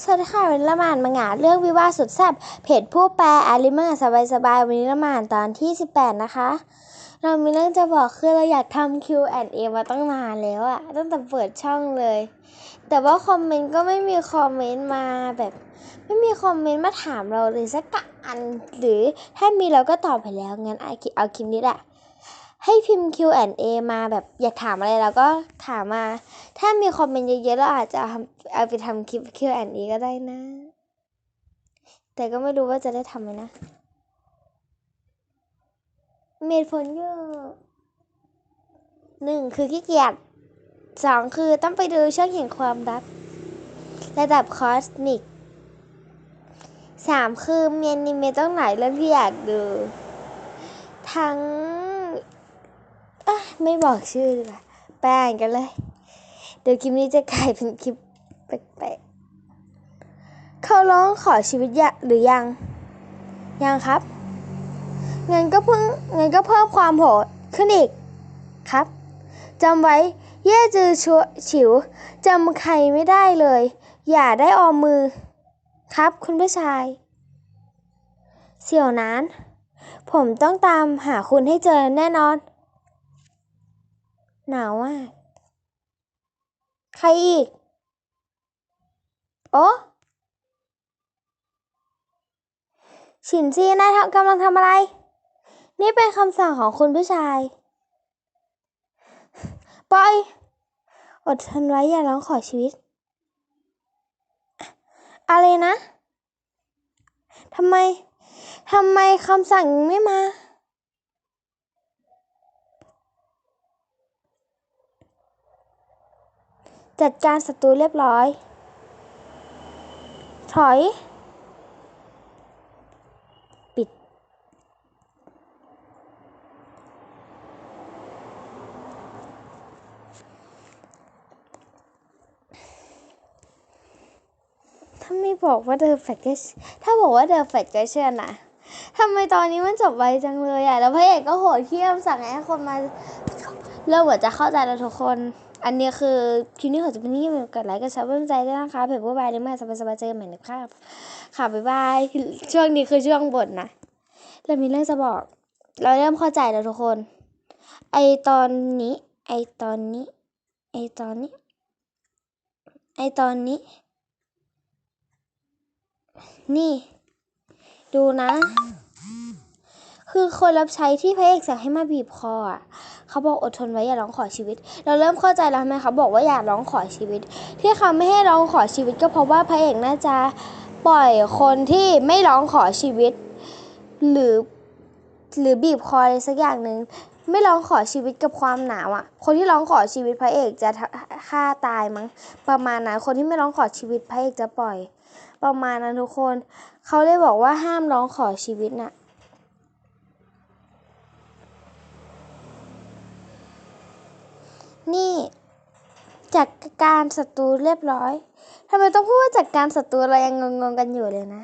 สวัสดีค่ะวันนี้ละมานมังงะเรื่องวิวาสุดแซ่บเพจผู้แปลอาริเมอร์สบายสบายๆวันนี้ละมานตอนที่ 18 นะคะ เรามีเรื่องจะบอกคือเราอยากทำ Q&A มาตั้งนานแล้วอะตั้งแต่เปิดช่องเลย แต่ว่าคอมเมนต์ก็ไม่มีคอมเมนต์มาแบบ ไม่มีคอมเมนต์มาถามเราเลยสักอัน หรือถ้ามีเราก็ตอบไปแล้วงั้นเอาคลิปเอาคลิปนี้แหละ ให้พิมพ์ Q&A มาแบบอยากถามอะไรเราก็ถามมา ถ้ามีคอมเมนต์เยอะๆเราอาจจะเอาไปทำคลิป Q&A ก็ได้นะ แต่ก็ไม่รู้ว่าจะได้ทำไหมนะเหตุผลเยอะหนึ่งคือขี้เกียจสองคือต้องไปดูช่องแห่งความรัก ระดับคอสมิกสามคือเมีอนิเมต้องหลายเรื่องที่อยากดู ทั้ง ไม่บอกชื่อดีกว่าไปอ่านกันเลย เดี๋ยวคลิปนี้จะกลายเป็นคลิปแปลกๆเขาร้องขอชีวิตยะหรือยัง ยังครับ เงินก็เพิ่งเงินก็เพิ่มความโหดขึ้นอีกครับจำไว้ เย่จือชัวฉิวจำใครไม่ได้เลย อย่าได้ออมมือ ครับคุณผู้ชาย เสี่ยวนั้น ผมต้องตามหาคุณให้เจอแน่นอน หนาวมากใครอีก โอ้ฉินซีนายทำกำลังทำอะไร นี่เป็นคำสั่งของคุณผู้ชาย ปล่อย อดทนไว้อย่าร้องขอชีวิต อะไรนะ ทำไม ทำไมคำสั่งไม่มา จัดการศัตรูเรียบร้อย ถอย ปิด ถ้าไม่บอกว่าเดอะแฟกก็ถ้าบอกว่าเดอะแฟกก็เชื่อนะทำไมตอนนี้มันจบไวจังเลยอะ แล้วพระเอกก็โหดเหี้ยมสั่งให้คนมา เริ่มเหมือนจะเข้าใจแล้วทุกคน อันนี้คือคลิปนี้ขอจะเป็นนี่กดไลค์กดซับเพื่อนใจด้วยนะคะเผื่อผู้บายได้มาสบายสบายๆเจอกันใหม่นะคะค่ะบ๊ายบายช่วงนี้คือช่วงบ่นนะเรามีเรื่องจะบอก เราเริ่มเข้าใจแล้วทุกคน ไอตอนนี้ ไอตอนนี้ ไอตอนนี้ ไอตอนนี้ นี่ ดูนะ คือคนรับใช้ที่พระเอกสั่งให้มาบีบคออะ เขาบอกอดทนไว้อย่าร้องขอชีวิต เราเริ่มเข้าใจแล้วทำไมเขาบอกว่าอย่าร้องขอชีวิต ที่เขาไม่ให้ร้องขอชีวิต ก็เพราะว่าพระเอกน่าจะปล่อยคนที่ไม่ร้องขอชีวิต หรือหรือบีบคออะไรสักอย่างหนึ่งไม่ร้องขอชีวิตกับความหนาวอะ คนที่ร้องขอชีวิตพระเอกจะฆ่าตายมั้งประมาณนั้นคนที่ไม่ร้องขอชีวิตพระเอกจะปล่อย ประมาณนั้นทุกคน เขาเลยบอกว่าห้ามร้องขอชีวิตน่ะ นี่จัดการศัตรูเรียบร้อยทำไมต้องพูดว่าจัดการศัตรูเรายังงงๆกันอยู่เลยนะ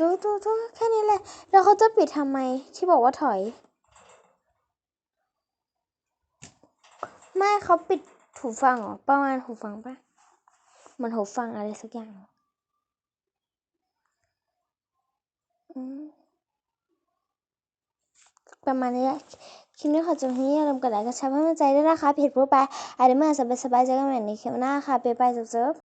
ดูดูดูแค่นี้แหละ แล้วเขาจะปิดทำไมที่บอกว่าถอย ไม่เขาปิดหูฟังเหรอ ประมาณหูฟังปะมันหูฟังอะไรสักอย่างอืม ประมาณนี้แหละคลิปนี้ขอจบที่นี่อย่าลืมกดไลค์กดแชร์เพื่อเป็นกำลังใจด้วยนะคะเพจผู้แปอาร์เดเมอร์สบายๆเจอกันใหม่ในคลิปหน้าค่ะไปไปจบ